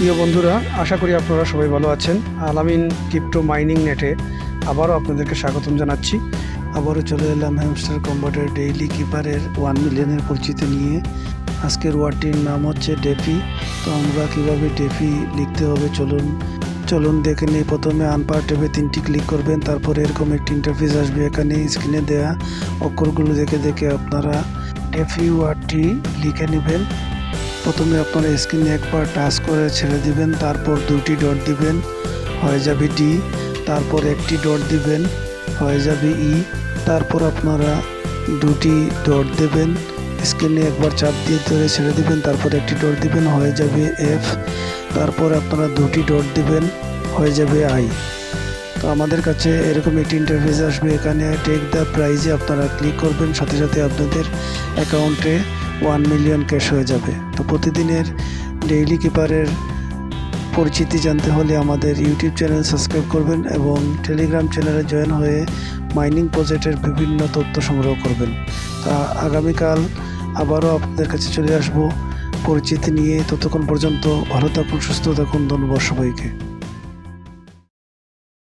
প্রিয় বন্ধুরা, আশা করি আপনারা সবাই ভালো আছেন। আলামিন ক্রিপ্টো মাইনিং নেটে আবারও আপনাদেরকে স্বাগতম জানাচ্ছি। আবারও চলে এলাম হ্যামস্টার কম্বাটের ডেইলি কিপারের ওয়ান মিলিয়নের পরিচিতি নিয়ে। আজকের ওয়ার্ডটির নাম হচ্ছে ডেফি তো আমরা কীভাবে ডেফি লিখতে হবে চলুন চলুন দেখে নিই। প্রথমে আনপার ট্যাবে তিনটি ক্লিক করবেন, তারপরে এরকম একটি ইন্টারফেস আসবে। এখানে স্ক্রিনে দেয়া অক্ষরগুলো দেখে দেখে আপনারা ডেফি ওয়ার্ডটি লিখে নেবেন। প্রথমে আপনারা স্ক্রিনে একবার টাচ করে ছেড়ে দিবেন, তারপর দুটি ডট দিবেন, হয়ে যাবে ডি তারপর একটি ডট দিবেন, হয়ে যাবে ই তারপর আপনারা দুটি ডট দেবেন, স্ক্রিনে একবার চাপ দিয়ে ধরে ছেড়ে দিবেন, তারপর একটি ডট দিবেন, হয়ে যাবে এফ তারপর আপনারা দুটি ডট দিবেন, হয়ে যাবে আই তো আমাদের কাছে এরকম একটি ইন্টারফেস আসবে, এখানে টেক দ্য প্রাইজে আপনারা ক্লিক করবেন, সাথে সাথে আপনাদের অ্যাকাউন্টে ওয়ান মিলিয়ন ক্যাশ হয়ে যাবে। তো প্রতিদিনের ডেইলি কিপারের পরিচিতি জানতে হলে আমাদের ইউটিউব চ্যানেল সাবস্ক্রাইব করবেন এবং টেলিগ্রাম চ্যানেলে জয়েন হয়ে মাইনিং প্রজেক্টের বিভিন্ন তথ্য সংগ্রহ করবেন। তা আগামীকাল আবারও আপনাদের কাছে চলে আসব। পরিচিতি নিয়ে ততক্ষণ পর্যন্ত ভালো থাকুন, সুস্থ থাকুন। ধন্যবাদ সবাইকে।